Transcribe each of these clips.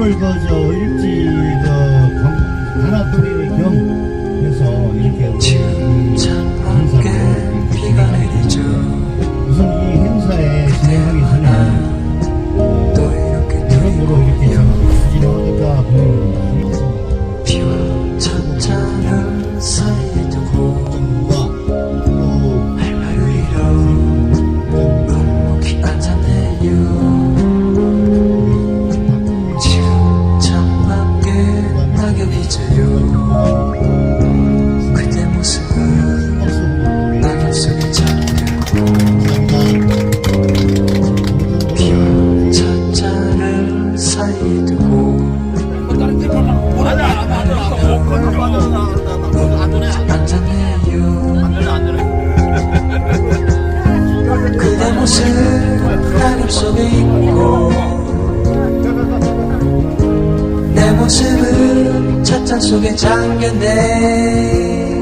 할아버지도 저 일찍 잠겼네.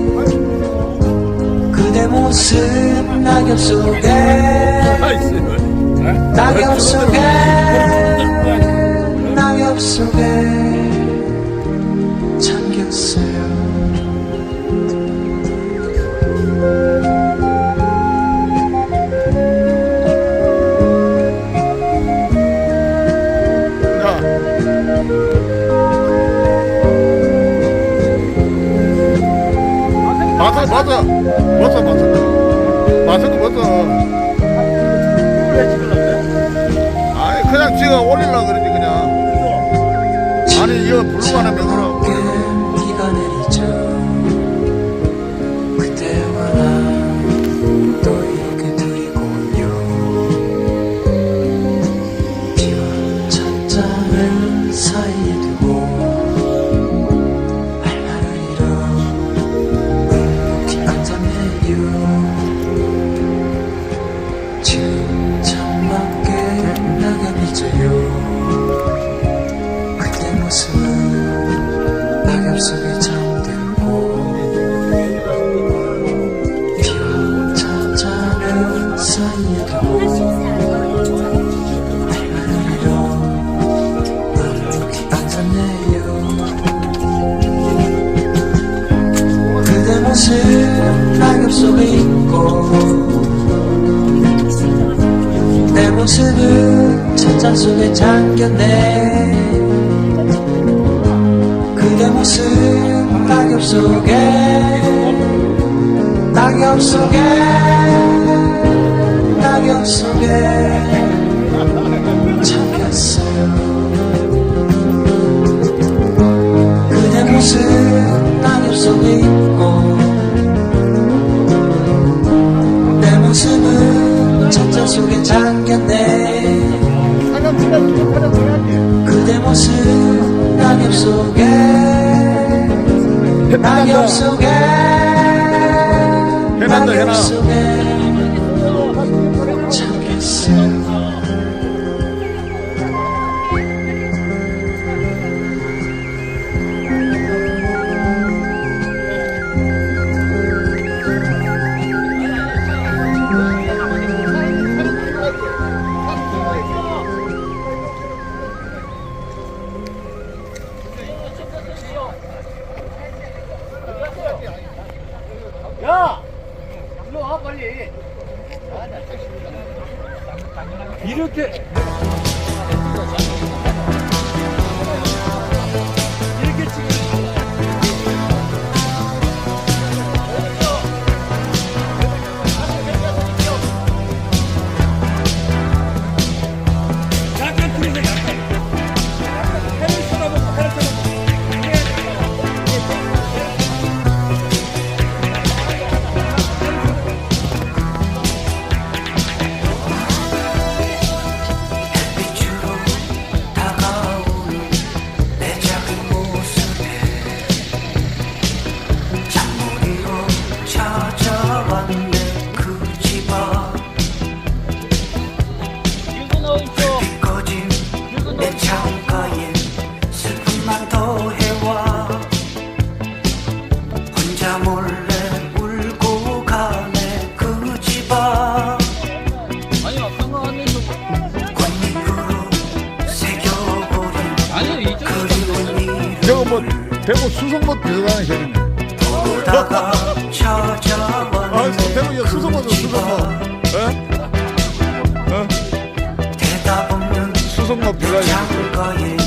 그대 모습 낙엽 속에. 낙엽 속에. 낙엽 속에. 맞아. 맞아 맞아. 맞아 맞아. 아니 그냥 지금 올리려 그러지 그냥. 아니 이거 블루가 하나 몇 볼 수 있고 내 모습은 천장 속에 잠겼네 그대 모습 낙엽 속에 낙엽 속에 낙엽 속에 잠겼어요. 그대 모습 낙엽 속에 있고 감정 속에 잠겼네. 그대 모습 낙엽 속에. 낙엽 속에. 낙엽 속에. 없는 수성못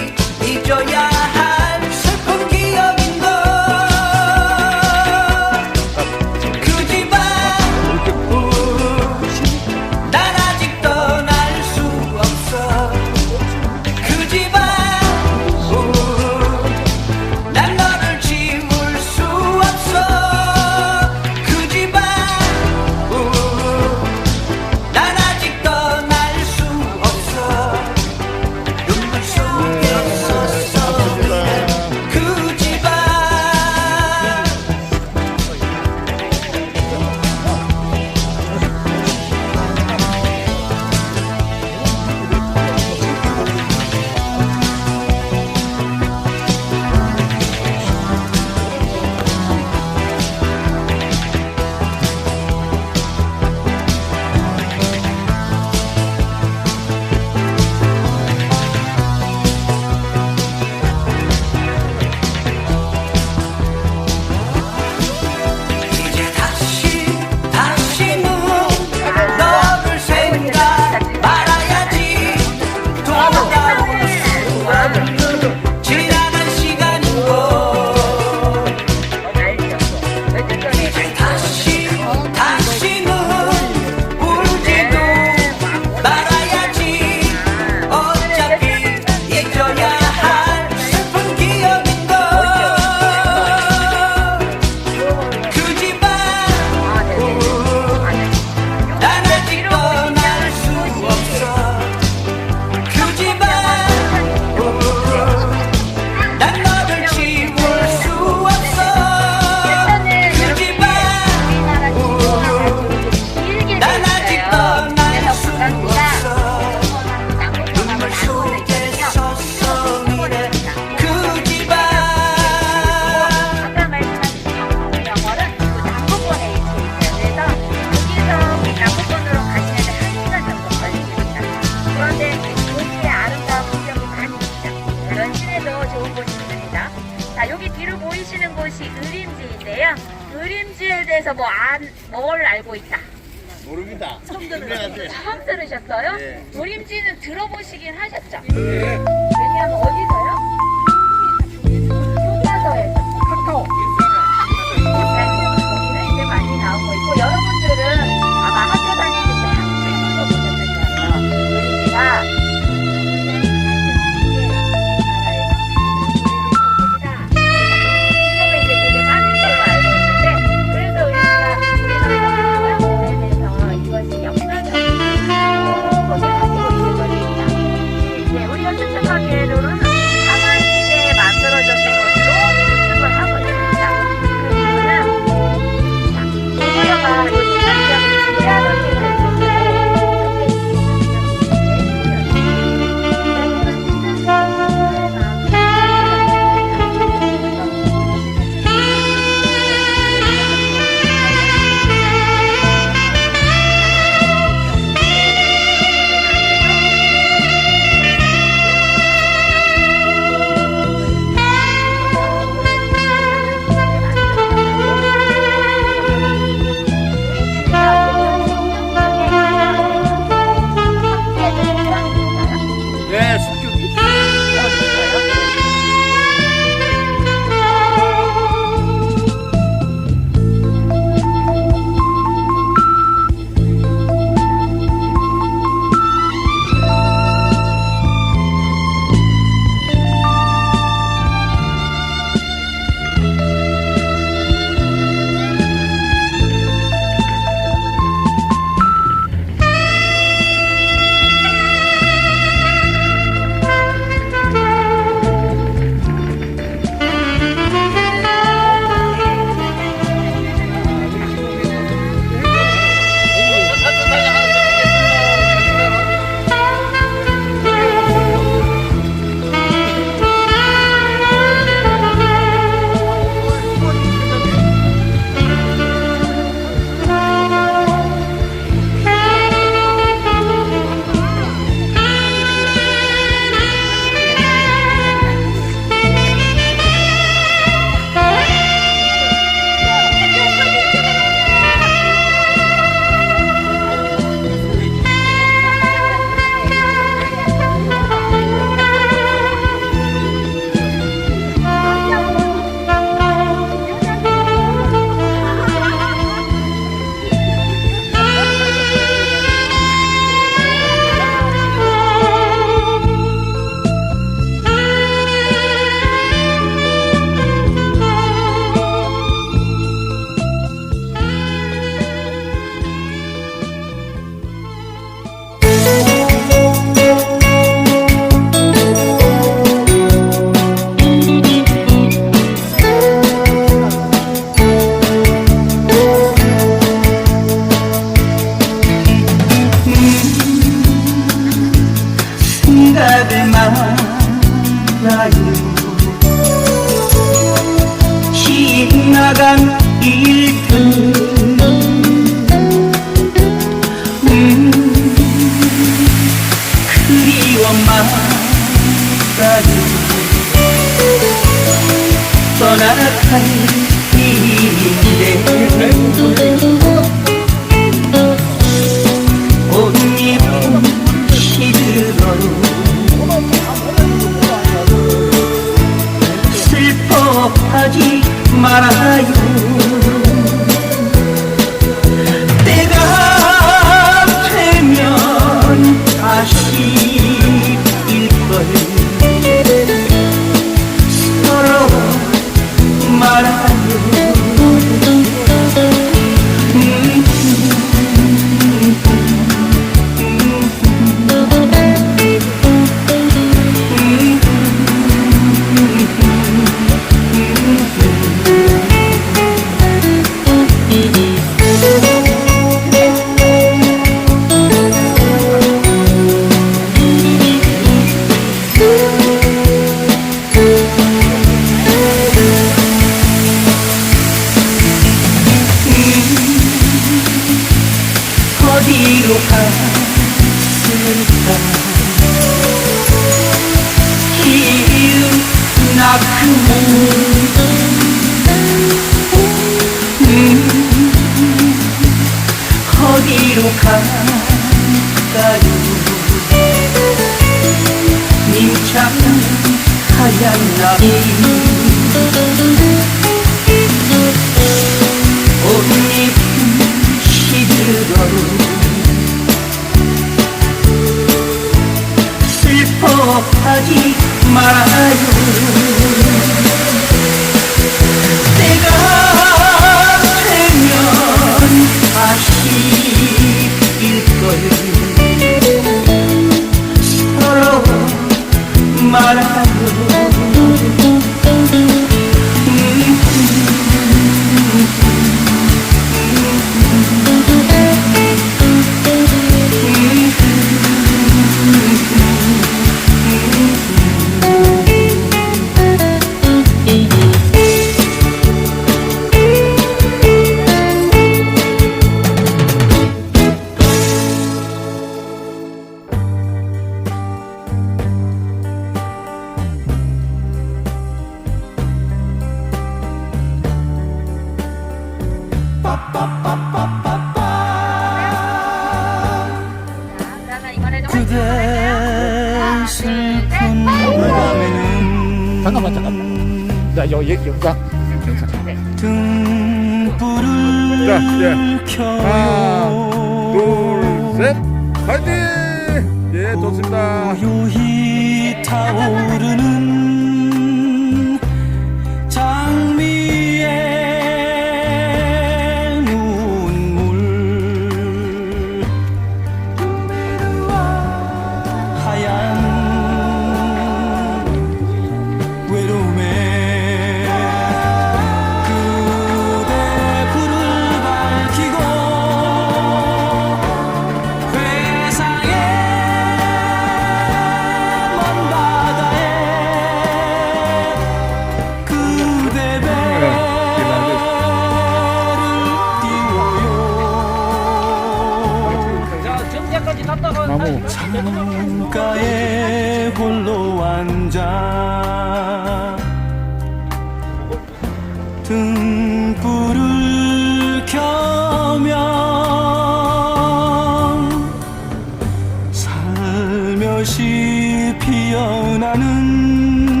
피어나는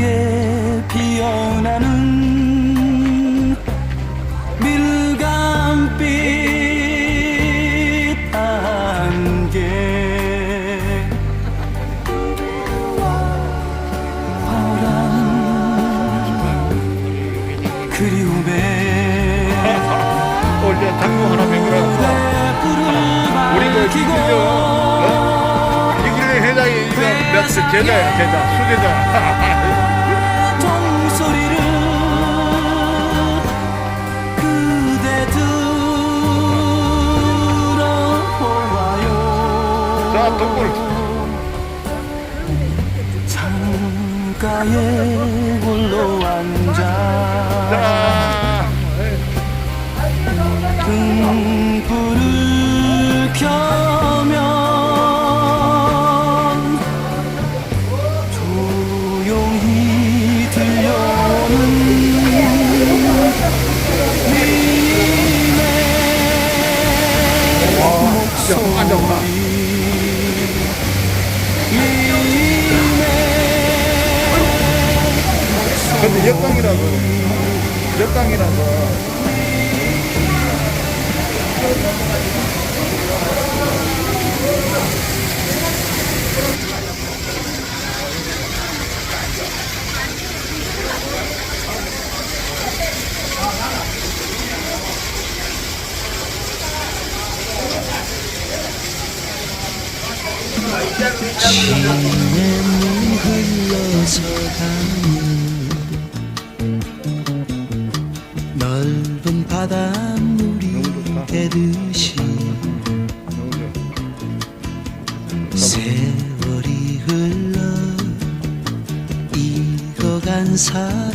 함께 피어나는 밀감빛 안개. 어, 그 어? 회장이 이거 몇수 제자야 수제자. 아, 잠가에 강이라고 몇 강이라고? 지는 흘러서 가는 바닷물이 해듯이 세월이 흘러 익어간 사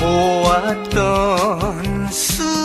보았던 순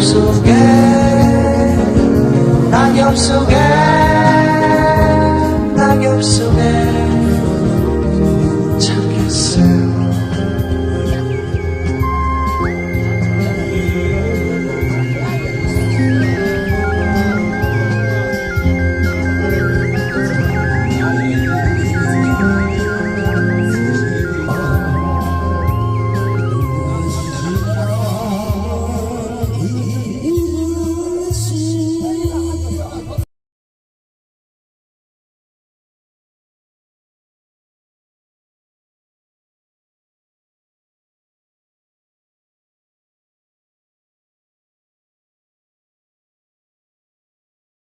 so good. Now you're so good.